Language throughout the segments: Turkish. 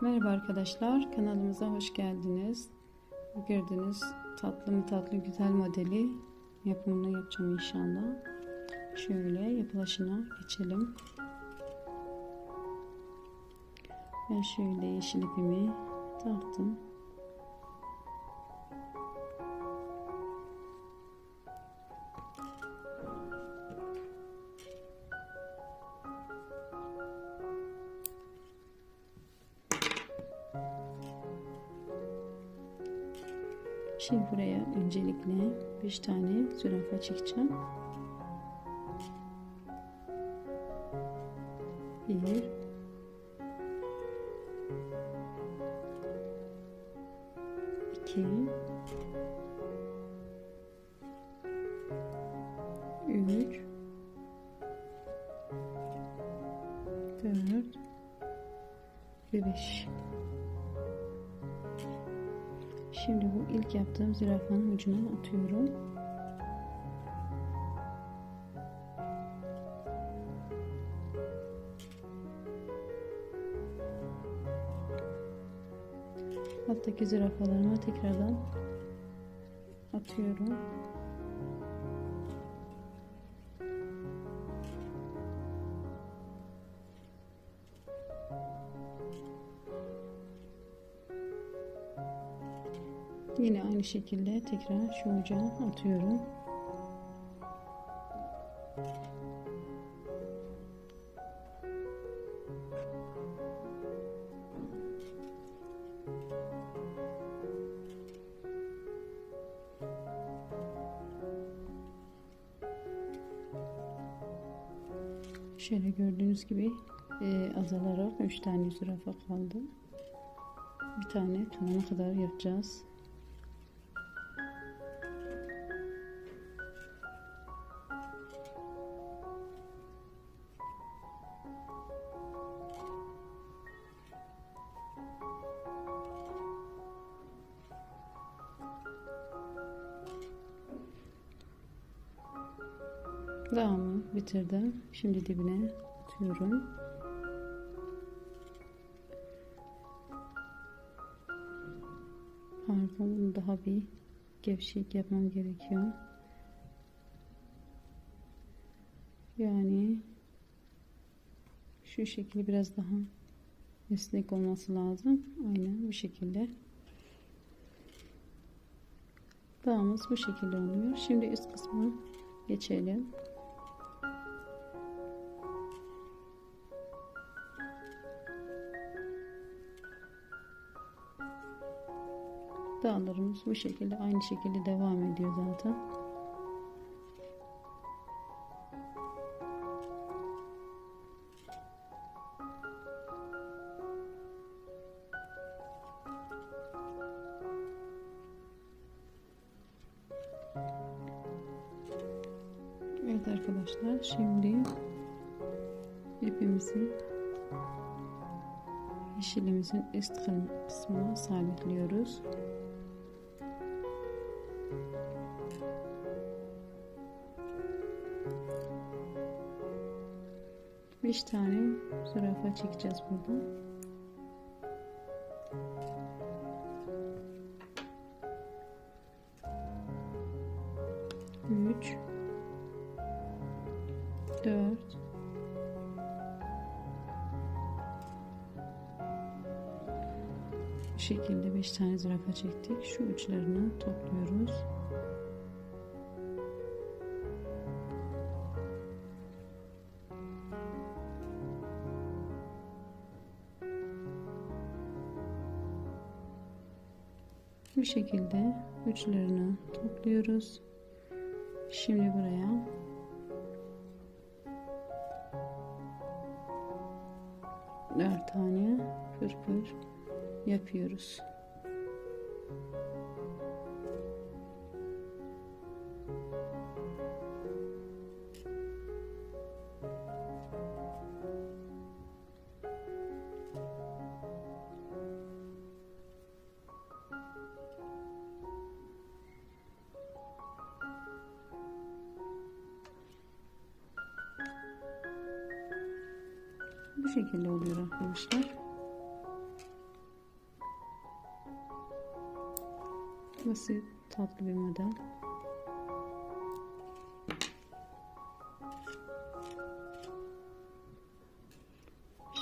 Merhaba arkadaşlar, kanalımıza hoş geldiniz. Gördüğünüz tatlı mı tatlı güzel modeli yapımını yapacağım inşallah. Şöyle yapılışına geçelim. Ben şöyle yeşil ipimi taktım. Şimdi buraya öncelikle 5 tane zürafa çekeceğim. Bir. iki, Üç. Dört. Ve beş. Şimdi bu ilk yaptığım zürafanın ucuna atıyorum. Alttaki zürafalarıma tekrardan atıyorum. Yine aynı şekilde tekrar şu uca atıyorum. Şöyle gördüğünüz gibi e, azalarak 3 tane zürafa kaldı. Bir tane tamama kadar yapacağız. Dağımı bitirdim. Şimdi dibine atıyorum. Pardon daha bir gevşek yapmam gerekiyor. Yani şu şekilde biraz daha esnek olması lazım. Aynen bu şekilde. Dağımız bu şekilde oluyor. Şimdi üst kısmı geçelim. Dağlarımız bu şekilde aynı şekilde devam ediyor zaten. Evet arkadaşlar şimdi ipimizi yeşilimizin üst kısmına sabitliyoruz. Beş tane zürafa çekeceğiz burada. Üç, dört, Bu şekilde 5 tane zürafa çektik. Şu uçlarını topluyoruz. Bu şekilde uçlarını topluyoruz. Şimdi buraya dört tane pırpır yapıyoruz. Şekilde oluyor arkadaşlar. Basit tatlı bir model.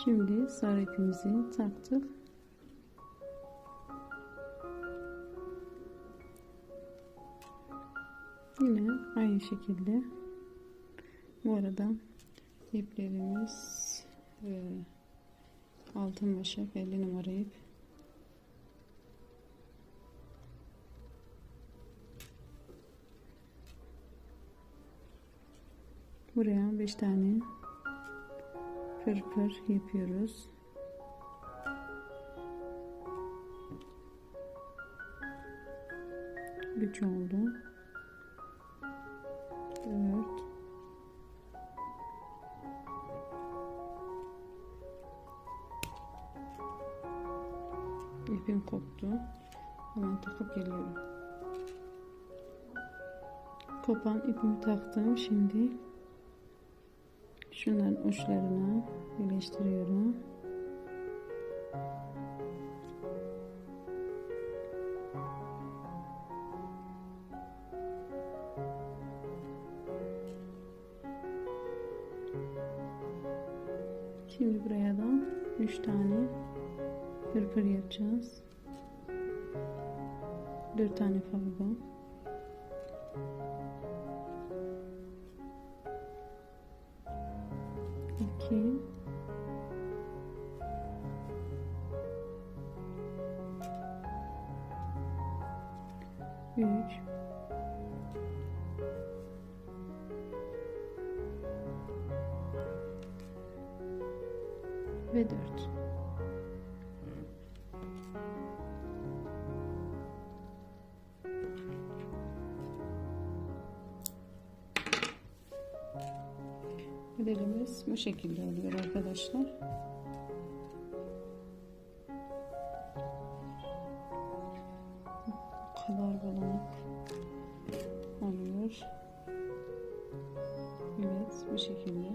Şimdi sarı ipimizi taktık. Yine aynı şekilde bu arada iplerimiz ee, altın başak 50 numara. Buraya 5 tane pırpır yapıyoruz. Güç oldu. 4 koptu. Hemen takıp geliyorum. Kopan ipimi taktım. Şimdi şunların uçlarına birleştiriyorum. Şimdi buraya da 3 tane pırpır yapacağız. 4 tane fazla. İki. Üç. Ve dört. Modelimiz bu şekilde oluyor arkadaşlar. Bu kadar bulanık oluyor. Evet bu şekilde.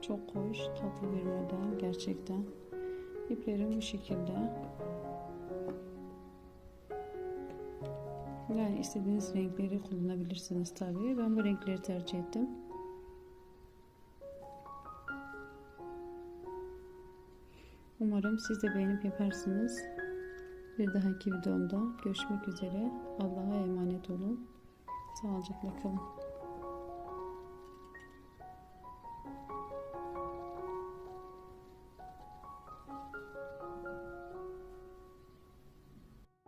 Çok hoş tatlı bir model gerçekten. İplerim bu şekilde. Yani istediğiniz renkleri kullanabilirsiniz tabii. Ben bu renkleri tercih ettim. Umarım siz de beğenip yaparsınız. Bir dahaki videomda görüşmek üzere. Allah'a emanet olun. Sağlıcakla kalın.